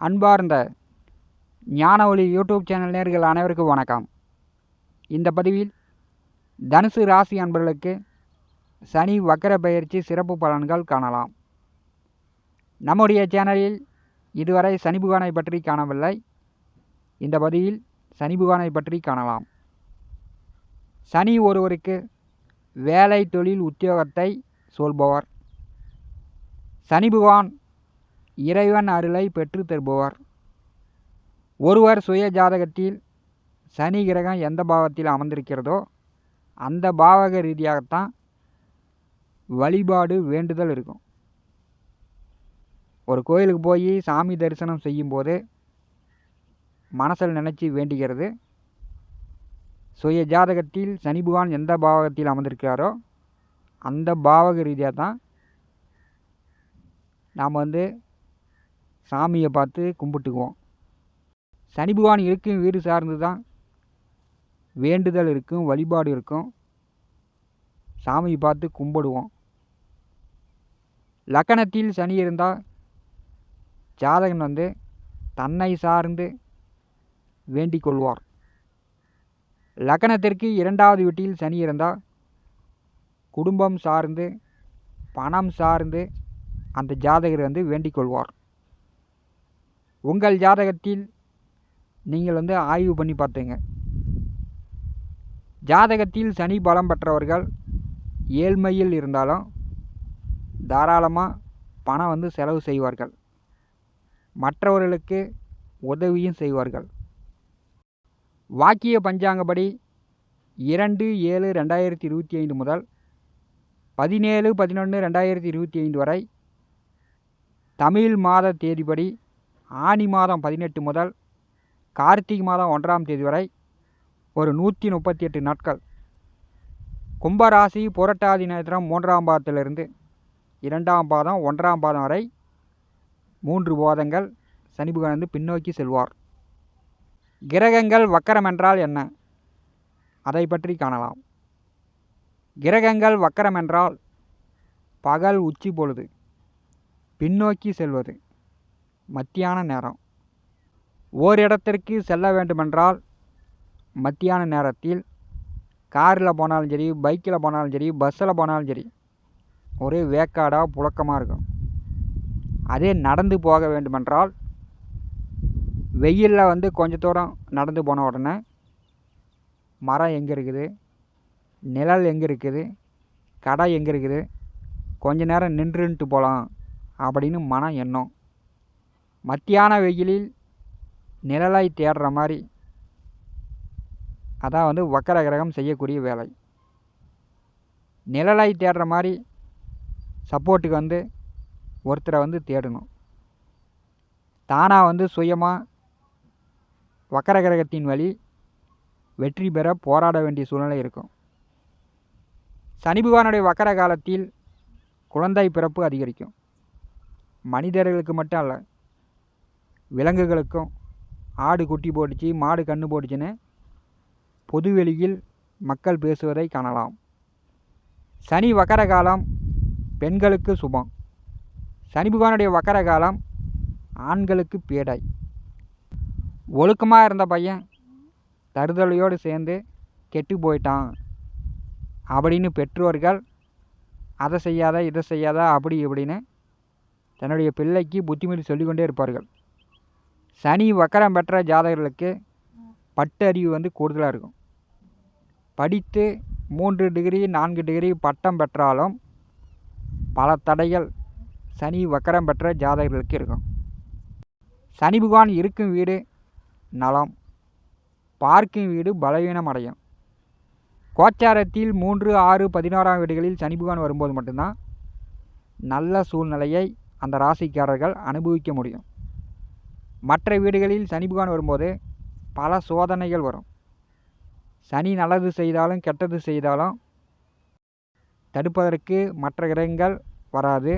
அன்பார்ந்த ஞான ஒளி யூடியூப் சேனல் நேர்கள் அனைவருக்கும் வணக்கம். இந்த பதிவில் தனுசு ராசி அன்பர்களுக்கு சனி வக்கர பயிற்சி சிறப்பு பலன்கள் காணலாம். நம்முடைய சேனலில் இதுவரை சனி புகானை பற்றி காணவில்லை. இந்த பதிவில் சனி புகானை பற்றி காணலாம். சனி ஒருவருக்கு வேலை தொழில் உத்தியோகத்தை சொல்பவர். சனி புகான் இறைவன் அருளை பெற்று தருபவர். ஒருவர் சுய ஜாதகத்தில் சனி கிரகம் எந்த பாவத்தில் அமர்ந்திருக்கிறதோ அந்த பாவக ரீதியாகத்தான் வழிபாடு வேண்டுதல் இருக்கும். ஒரு கோயிலுக்கு போய் சாமி தரிசனம் செய்யும்போது மனசில் நினச்சி வேண்டிக்கிறது சுய ஜாதகத்தில் சனி பகவான் எந்த பாவகத்தில் அமர்ந்திருக்கிறாரோ அந்த பாவக ரீதியாக தான் நாம் வந்து சாமியை பார்த்து கும்பிட்டுக்குவோம். சனி பகவான் இருக்கும் வீடு சார்ந்து தான் வேண்டுதல் இருக்கும் வழிபாடு இருக்கும். சாமியை பார்த்து கும்பிடுவோம். லக்கணத்தில் சனி இருந்தால் ஜாதகன் வந்து தன்னை சார்ந்து வேண்டிக் கொள்வார். லக்கணத்திற்கு இரண்டாவது வீட்டில் சனி இருந்தால் குடும்பம் சார்ந்து பணம் சார்ந்து அந்த ஜாதகர் வந்து வேண்டிக் கொள்வார். உங்கள் ஜாதகத்தில் நீங்கள் வந்து ஆய்வு பண்ணி பார்த்துங்க. ஜாதகத்தில் சனி பலம் பெற்றவர்கள் ஏழ்மையில் இருந்தாலும் தாராளமாக பணம் வந்து செலவு செய்வார்கள். மற்றவர்களுக்கு உதவியும் செய்வார்கள். வாக்கிய பஞ்சாங்கப்படி இரண்டு ஏழு ரெண்டாயிரத்தி இருபத்தி ஐந்து முதல் பதினேழு பதினொன்று ரெண்டாயிரத்தி இருபத்தி ஐந்து வரை தமிழ் மாத தேதிப்படி ஆனி மாதம் பதினெட்டு முதல் கார்த்திகை மாதம் ஒன்றாம் தேதி வரை ஒரு நூற்றி முப்பத்தி எட்டு நாட்கள். கும்பராசி புரட்டாதி நட்சத்திரம் மூன்றாம் பாதத்திலிருந்து இரண்டாம் பாதம் ஒன்றாம் பாதம் வரை மூன்று போதங்கள் சனி புகழ்ந்து பின்னோக்கி செல்வார். கிரகங்கள் வக்கரம் என்றால் என்ன? அதை பற்றி காணலாம். கிரகங்கள் வக்கரம் என்றால் பகல் உச்சி பொழுது பின்னோக்கி செல்வது. மத்தியான நேரம். ஓரிடத்திற்கு செல்ல வேண்டுமென்றால் மத்தியான நேரத்தில் காரில் போனாலும் சரி பைக்கில் போனாலும் சரி பஸ்ஸில் போனாலும் சரி ஒரே வேக்காடாக புழக்கமாக இருக்கும். அதே நடந்து போக வேண்டுமென்றால் வெயிலில் வந்து கொஞ்ச தூரம் நடந்து போன உடனே மரம் எங்கே இருக்குது? நிழல் எங்கே இருக்குது? கடை எங்கே இருக்குது? கொஞ்ச நேரம் நின்றுன்ட்டு போகலாம் அப்படின்னு மனம் எண்ணம். மத்தியான வெயிலில் நிழலை தேடுற மாதிரி. அதான் வந்து வக்கர கிரகம் செய்யக்கூடிய வேலை. நிழலை தேடுற மாதிரி சப்போர்ட்டுக்கு வந்து ஒருத்தரை வந்து தேடணும். தானாக வந்து சுயமாக வக்கர கிரகத்தின் வழி வெற்றி பெற போராட வேண்டிய சூழ்நிலை இருக்கும். சனி பகவானுடைய வக்கர காலத்தில் குழந்தை பிறப்பு அதிகரிக்கும். மனிதர்களுக்கு மட்டும் அல்ல விலங்குகளுக்கும் ஆடு குட்டி போட்டுச்சு மாடு கன்று போட்டுச்சுன்னு பொதுவெளியில் மக்கள் பேசுவதை காணலாம். சனி வக்கர காலம் பெண்களுக்கு சுபம். சனி பகவானுடைய வக்கர காலம் ஆண்களுக்கு பீடை. ஒழுக்கமாக இருந்த பையன் தருதலையோடு சேர்ந்து கெட்டு போயிட்டான். அப்படின்னு பெற்றோர்கள் அதை செய்யாத இதை செய்யாத அப்படி இப்படின்னு தன்னுடைய பிள்ளைக்கு புத்திமதி சொல்லிக்கொண்டே இருப்பார்கள். சனி வக்கரம் பெற்ற ஜாதகர்களுக்கு பட்டு அறிவு வந்து கூடுதலாக இருக்கும். படித்து மூன்று டிகிரி நான்கு டிகிரி பட்டம் பெற்றாலும் பல தடைகள் சனி வக்கரம் பெற்ற ஜாதகர்களுக்கு இருக்கும். சனி பகவான் இருக்கும் வீடு நலம் பார்க்கும் வீடு பலவீனம் அடையும். கோச்சாரத்தில் மூன்று ஆறு பதினோராம் வீடுகளில் சனி பகவான் வரும்போது மட்டும்தான் நல்ல சூழ்நிலையை அந்த ராசிக்காரர்கள் அனுபவிக்க முடியும். மற்ற வீடுகளில் சனி பகவான் வரும்போது பல சோதனைகள் வரும். சனி நல்லது செய்தாலும் கெட்டது செய்தாலும் தடுப்பதற்கு மற்ற கிரகங்கள் வராது.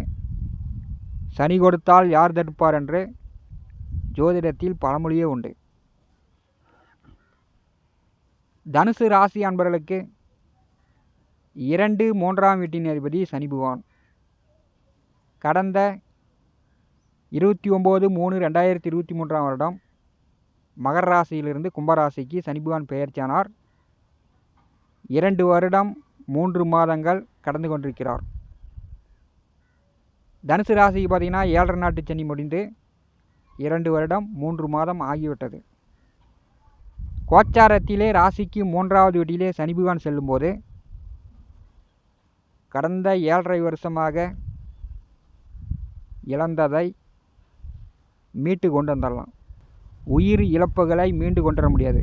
சனி கொடுத்தால் யார் தடுப்பார் என்று ஜோதிடத்தில் பழமொழியே உண்டு. தனுசு ராசி அன்பர்களுக்கு இரண்டு மூன்றாம் வீட்டின் அதிபதி சனி பகவான். கடந்த இருபத்தி ஒம்பது மூணு ரெண்டாயிரத்தி இருபத்தி மூன்றாம் வருடம். மகர ராசியிலிருந்து கும்பராசிக்கு சனிபகவான் பெயர்ச்சானார் பெயர்ச்சியானார். இரண்டு வருடம் மூன்று மாதங்கள் கடந்து கொண்டிருக்கிறார். தனுசு ராசிக்கு பார்த்தீங்கன்னா ஏழரை நாட்டு சனி முடிந்து இரண்டு வருடம் மூன்று மாதம் ஆகிவிட்டது. கோச்சாரத்திலே ராசிக்கு மூன்றாவது வீட்டிலே சனிபகவான் செல்லும்போது கடந்த ஏழரை வருஷமாக இழந்ததை மீட்டு கொண்டு வந்துடலாம் உயிர் இழப்புகளை மீண்டு கொண்டு வர முடியாது.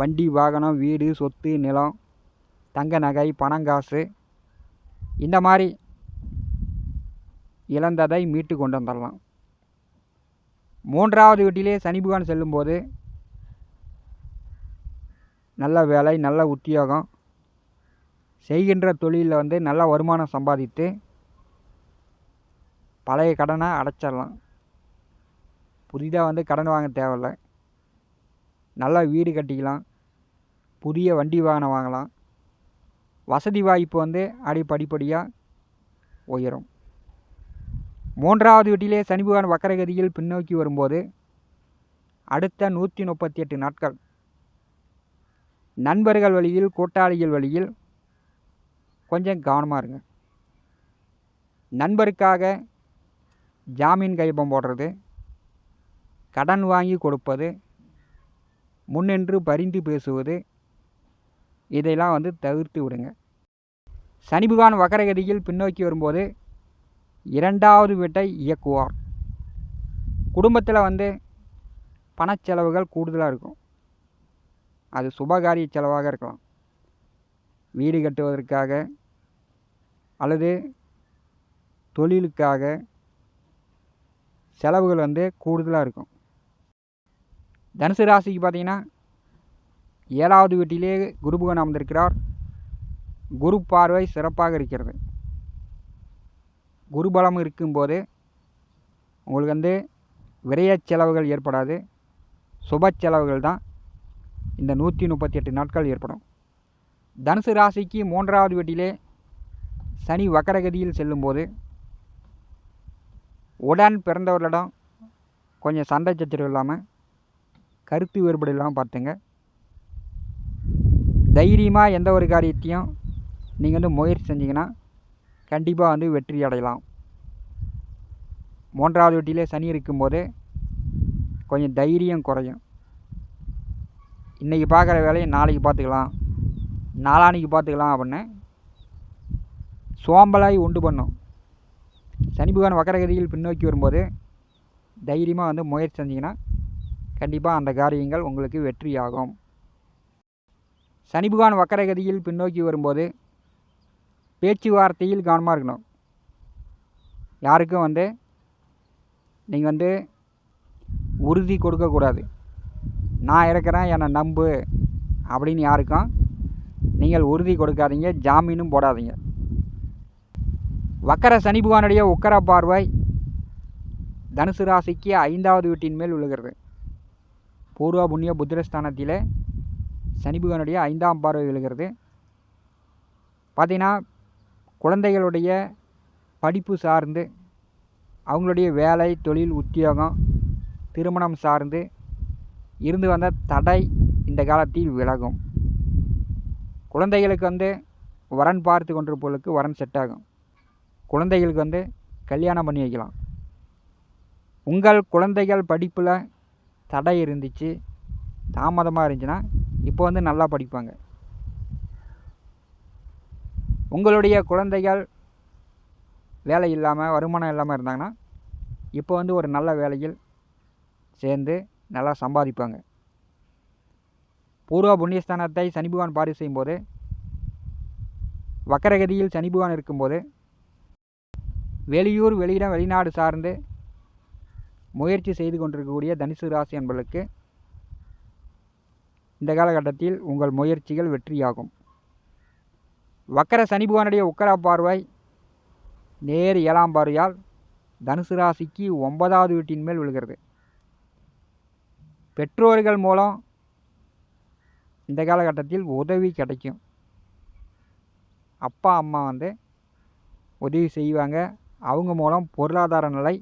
வண்டி வாகனம் வீடு சொத்து நிலம் தங்க நகை பணங்காசு இந்த மாதிரி இழந்ததை மீட்டு கொண்டு வந்துடலாம் மூன்றாவது வீட்டிலே சனி பகவான் செல்லும்போது நல்ல வேலை நல்ல உத்தியோகம் செய்கின்ற தொழிலில் வந்து நல்ல வருமானம் சம்பாதித்து பழைய கடனை அடைச்சிடலாம் புதிதாக வந்து கடன் வாங்க தேவையில்ல. நல்லா வீடு கட்டிக்கலாம். புதிய வண்டி வாகனம் வாங்கலாம். வசதி வாய்ப்பு வந்து அடி படிப்படியாக உயரும். மூன்றாவது வீட்டிலே சனி பகவான் வக்கரகதியில் பின்னோக்கி வரும்போது அடுத்த நூற்றி முப்பத்தி எட்டு நாட்கள். நண்பர்கள் வழியில் கூட்டாளிகள் வழியில் கொஞ்சம் கவனமாக இருங்க. நண்பருக்காக ஜாமீன் கைப்பம் போடுறது கடன் வாங்கி கொடுப்பது முன்னின்று பரிந்து பேசுவது இதையெல்லாம் வந்து தவிர்த்து விடுங்க. சனி பகவான் வக்கரகதியில் பின்னோக்கி வரும்போது இரண்டாவது வீட்டை இயக்குவார். குடும்பத்தில் வந்து பணச்செலவுகள் கூடுதலாக இருக்கும். அது சுபகாரிய செலவாக இருக்கலாம். வீடு கட்டுவதற்காக அல்லது தொழிலுக்காக செலவுகள் வந்து கூடுதலாக இருக்கும். தனுசு ராசிக்கு பார்த்தீங்கன்னா ஏழாவது வீட்டிலே குருபுகன் அமர்ந்திருக்கிறார். குரு பார்வை சிறப்பாக இருக்கிறது. குருபலம் இருக்கும்போது உங்களுக்கு வந்து விரைய செலவுகள் ஏற்படாது. சுப செலவுகள் தான் இந்த நூற்றி முப்பத்தி எட்டு நாட்கள் ஏற்படும். தனுசு ராசிக்கு மூன்றாவது வீட்டிலே சனி வக்கரகதியில் செல்லும்போது உடன் பிறந்தவர்களிடம் கொஞ்சம் சண்டை சச்சரவு இல்லாமல் கருத்து வேறுபாடு இல்லாமல் பார்த்துங்க. தைரியமாக எந்த ஒரு காரியத்தையும் நீங்கள் வந்து முயற்சி செஞ்சிங்கன்னா கண்டிப்பாக வந்து வெற்றி அடையலாம். மூன்றாவது வீட்டிலே சனி இருக்கும்போது கொஞ்சம் தைரியம் குறையும். இன்றைக்கி பார்க்குற வேலையை நாளைக்கு பார்த்துக்கலாம். நாளான்னைக்கு பார்த்துக்கலாம் அப்படின்னு சோம்பலாகி உண்டு பண்ணும். சனி பகவான் வக்கரகதியில் பின்னோக்கி வரும்போது தைரியமாக வந்து முயற்சி செஞ்சிங்கன்னா கண்டிப்பாக அந்த காரியங்கள் உங்களுக்கு வெற்றியாகும். சனி பகவான் வக்கரகதியில் பின்னோக்கி வரும்போது பேச்சுவார்த்தையில் கவனமாக இருக்கணும். யாருக்கும் வந்து நீங்கள் வந்து உறுதி கொடுக்கக்கூடாது நான் இருக்கிறேன் என்னை நம்பு அப்படின்னு யாருக்கும் நீங்கள் உறுதி கொடுக்காதீங்க ஜாமீனும் போடாதீங்க. வக்கர சனி உக்கர பார்வை தனுசு ராசிக்கு ஐந்தாவது வீட்டின் மேல் விழுகிறது. பூர்வ புண்ணிய புத்திரஸ்தானத்தில் சனி பகவானுடைய ஐந்தாம் பார்வை விழுகிறது. பார்த்திங்கன்னா குழந்தைகளுடைய படிப்பு சார்ந்து அவங்களுடைய வேலை தொழில் உத்தியோகம் திருமணம் சார்ந்து இருந்து வந்த தடை இந்த காலத்தில் விலகும். குழந்தைகளுக்கு வந்து வரன் பார்த்து கொண்டிருப்பவர்களுக்கு வரன் செட் ஆகும். குழந்தைகளுக்கு வந்து கல்யாணம் பண்ணி வைக்கலாம். உங்கள் குழந்தைகள் படிப்பில் தடை இருந்துச்சு தாமதமாக இருந்துச்சுன்னா இப்போ வந்து நல்லா படிப்பாங்க. உங்களுடைய குழந்தைகள் வேலை இல்லாமல் வருமானம் இல்லாமல் இருந்தாங்கன்னா இப்போ வந்து ஒரு நல்ல வேலையில் சேர்ந்து நல்லா சம்பாதிப்பாங்க. பூர்வ புண்ணியஸ்தானத்தை சனி பகவான் பாரி செய்யும்போது வக்கரகதியில் சனி பகவான் இருக்கும்போது வெளியூர் வெளியிடம் வெளிநாடு சார்ந்து முயற்சி செய்து கொண்டிருக்கக்கூடிய தனுசு ராசி என்பதற்கு இந்த காலகட்டத்தில் உங்கள் முயற்சிகள் வெற்றியாகும். வக்கர சனி பகவானுடைய உக்கர பார்வை நேர் ஏழாம் பார்வையால் தனுசு ராசிக்கு ஒன்பதாவது வீட்டின் மேல் விழுகிறது. பெற்றோர்கள் மூலம் இந்த காலகட்டத்தில் உதவி கிடைக்கும். அப்பா அம்மா வந்து உதவி செய்வாங்க. அவங்க மூலம் பொருளாதார நிலை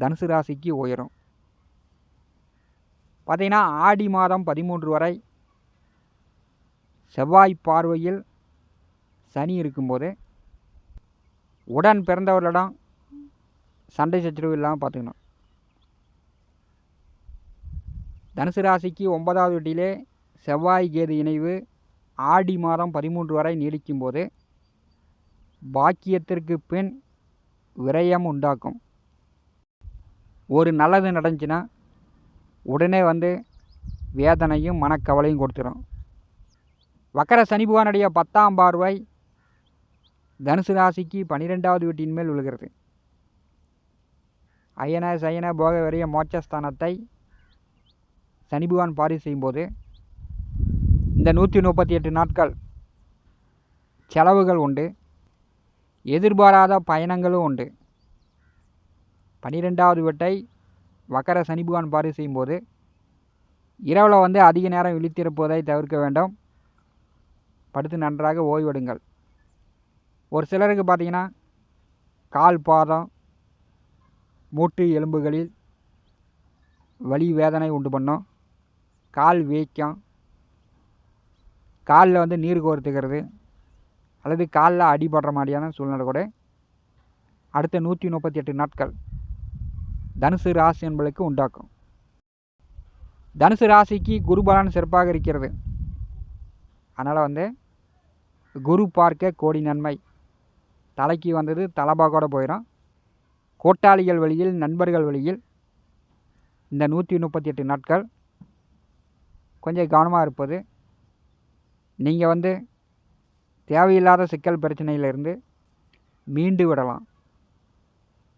தனுசு ராசிக்கு உயரும். பார்த்திங்கன்னா ஆடி மாதம் பதிமூன்று வரை செவ்வாய் பார்வையில் சனி இருக்கும்போது உடன் பிறந்தவர்களிடம் சண்டை சச்சரவு இல்லாமல் பார்த்துக்கணும். தனுசு ராசிக்கு ஒன்பதாவது வீட்டிலே செவ்வாய் கேது இணைவு ஆடி மாதம் பதிமூன்று வரை நீடிக்கும் போது பாக்கியத்திற்கு பின் விரயம் உண்டாக்கும் ஒரு நல்லது நடந்துச்சுன்னா உடனே வந்து வேதனையும் மனக்கவலையும் கொடுத்துரும். வக்கர சனி புகானுடைய பத்தாம் பார்வை தனுசு ராசிக்கு பன்னிரெண்டாவது வீட்டின் மேல் விழுகிறது. அயன சயன போக வரைய மோட்சஸ்தானத்தை சனி பாரி செய்யும்போது இந்த நூற்றி முப்பத்தி எட்டு நாட்கள் செலவுகள் உண்டு. எதிர்பாராத பயணங்களும் உண்டு. பன்னிரெண்டாவது வீட்டை வக்கர சனி பகவான் பாரி செய்யும்போது இரவில் வந்து அதிக நேரம் விழித்திருப்பதை தவிர்க்க வேண்டும். படுத்து நன்றாக ஓய்வெடுங்கள். ஒரு சிலருக்கு பார்த்தீங்கன்னா கால் பாதம் மூட்டு எலும்புகளில் வலி வேதனை உண்டு பண்ணும். கால் வீக்கம் காலில் வந்து நீர் கோர்த்துக்கிறது அல்லது காலில் அடிபடுற மாதிரியான சூழ்நிலை கூட. அடுத்த நூற்றி முப்பத்தி எட்டு நாட்கள். தனுசு ராசி என்பதற்கு உண்டாக்கும். தனுசு ராசிக்கு குரு பலன் சிறப்பாக இருக்கிறது. அதனால் வந்து குரு பார்க்க கோடி நன்மை. தலைக்கு வந்தது கூட போயிடும் கோட்டாளிகள் வழியில் நண்பர்கள் வழியில் இந்த நூற்றி முப்பத்தி எட்டு நாட்கள் கொஞ்சம் கவனமாக இருப்பது. நீங்கள் வந்து தேவையில்லாத சிக்கல் பிரச்சனையிலிருந்து மீண்டு விடலாம்.